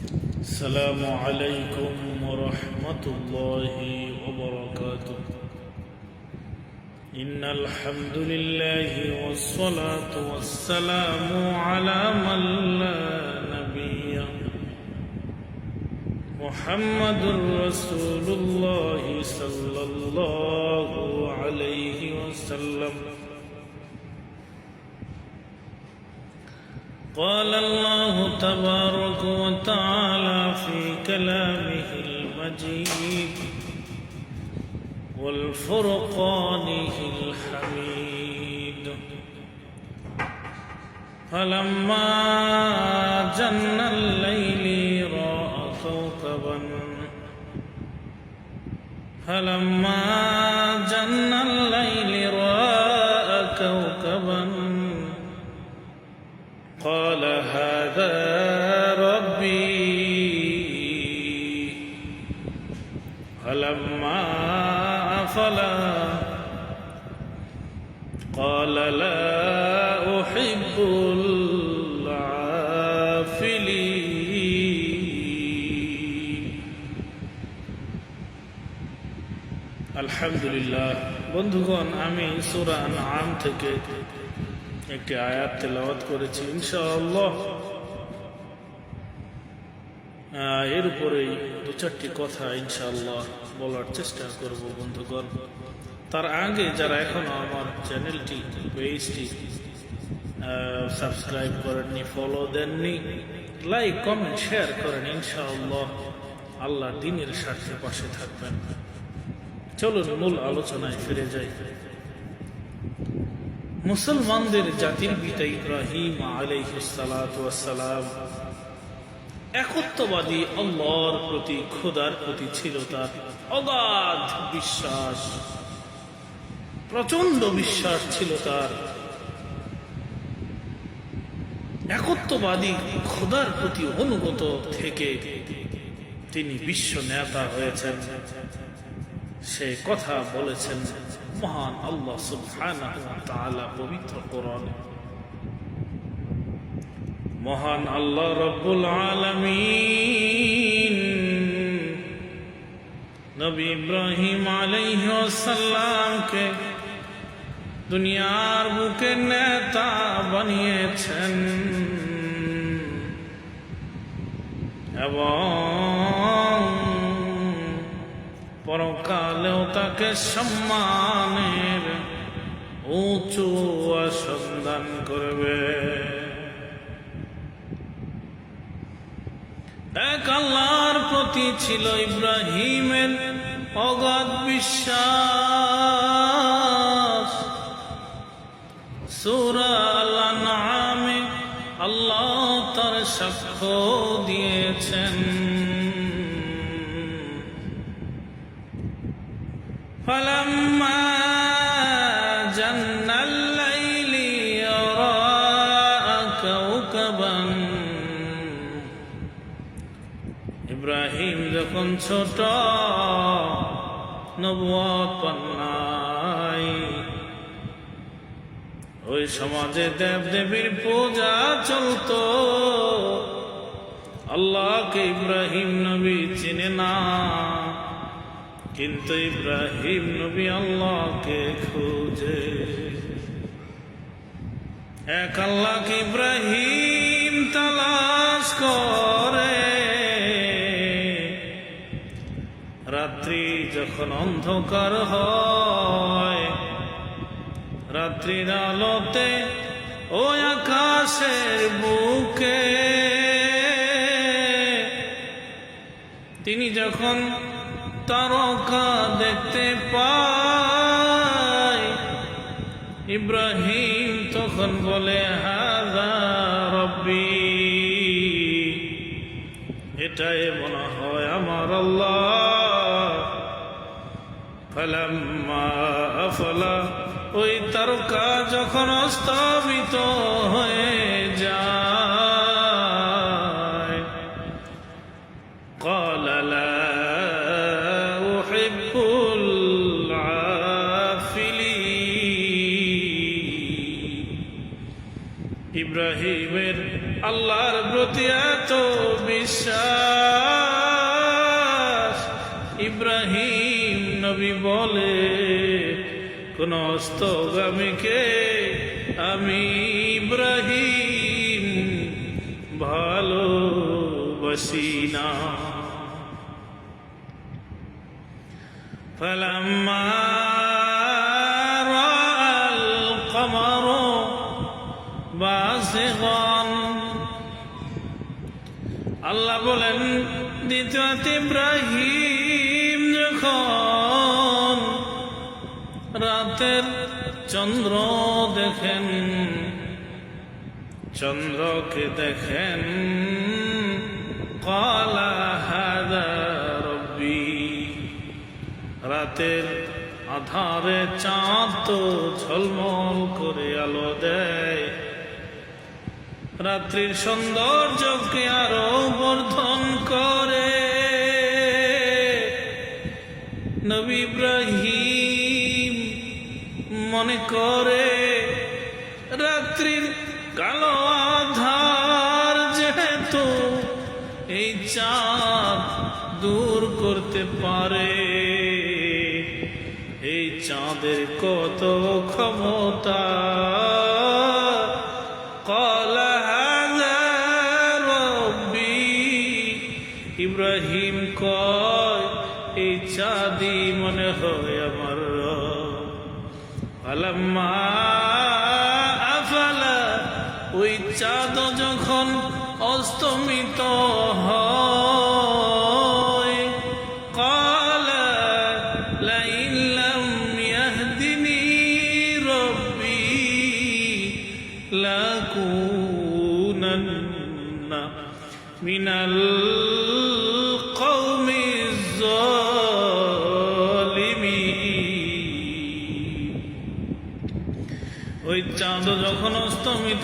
السلام عليكم ورحمة الله وبركاته. إن الحمد لله والصلاة والسلام على من لا نبي. محمد رسول الله صلى الله عليه وسلم. قال الله تبارك وتعالى في كلامه المجيد والفرقانه الحميد. فلما جن الليل رأى كوكبا فلما جن الليل رأى كوكبا قال هذا ربي فلما أفلا قال لا أحب العافلين আলহামদুলিল্লাহ বন্ধুগণ আমি সুরা আম থেকে একটি আয়াত তেলাওয়াত করেছি, ইনশাআল্লাহ। এর উপরেই দু চারটি কথা ইনশাআল্লাহ বলার চেষ্টা করব, বন্ধুগণ। তার আগে যারা এখনও আমার চ্যানেলটি, পেজটি সাবস্ক্রাইব করেননি ফলো দেননি লাইক কমেন্ট শেয়ার করেন, ইনশাআল্লাহ আল্লাহ দিনের স্বার্থে পাশে থাকবেন। চলুন মূল আলোচনায় ফিরে যাই। মুসলমানদের জাতির পিতা ইব্রাহিম আলাইসালাম একত্ববাদী আল্লাহর প্রতি খোদার প্রতি ছিল তার অগাধ বিশ্বাস প্রচণ্ড বিশ্বাস ছিল তার। একত্ববাদী খোদার প্রতি অনুগত থেকে তিনি বিশ্ব নেতা হয়েছেন। সে কথা বলেছেন। মহান আল্লাহ পবিত্র কোরআনে। মহান আল্লাহ রব্বুল আলামিন, নবী ইব্রাহিম আলাইহিস সালামকে দুনিয়ার বুকে নেতা বানিয়েছেন। এবং তাকে সম্মানের উঁচু আসন্দান করবে। এক আল্লাহর প্রতি ছিল ইব্রাহিমের অগাধ বিশ্বাস। সুরা আল্লাহ নামে আল্লাহ তার সাক্ষ্য দিয়েছেন। فلما جن الليل راى كوكبا ইব্রাহিম যখন ছোট নবুয়ত পান্নাই ওই সমাজে দেব দেবীর পূজা চলতো আল্লাহকে ইব্রাহিম নবী চিনে না কিন্তু ইব্রাহিম নবী আল্লাহকে খুঁজে। এক আল্লাহকে ইব্রাহিম তালাশ করে। রাত্রি যখন অন্ধকার হয়, রাত্রির আলোতে ও আকাশের বুকে। তিনি যখন তারকা দেখতে পায়। ইব্রাহিম তখন বলে হাদা রব্বি, এটাই মনে হয় আমার আল্লাহ। ওই তারকা যখন অস্তাবিত হয়ে যায় ইব্রাহিমের আল্লাহর প্রতি এত বিশ্বাস। ইব্রাহিম নবী বলে, কোন অস্তগামীকে আমি ইব্রাহিম ভালোবাসি না। ফলাম্মা আল্লাহ বলেন দ্বিতীয়ত ইব্রাহিম যখন রাতের চন্দ্র দেখেন, চন্দ্রকে দেখেন কলা রাতের আধারে চাঁদ তো ঝলমল করে আলো দেয়। রাত্রির সৌন্দর্যকে আরও বর্ধন করে। নবী ইব্রাহিম মনে করে, রাত্রির কালো আধার যেহেতু এই চাঁদ দূর করতে পারে, এই চাঁদের কত ক্ষমতা ইব্রাহিম কয় এই চাঁদি মনে হয় আমার আফালা, ওই চাঁদ যখন অস্তমিত হয় লাইন মিনাল ছন্দ যখন স্তমিত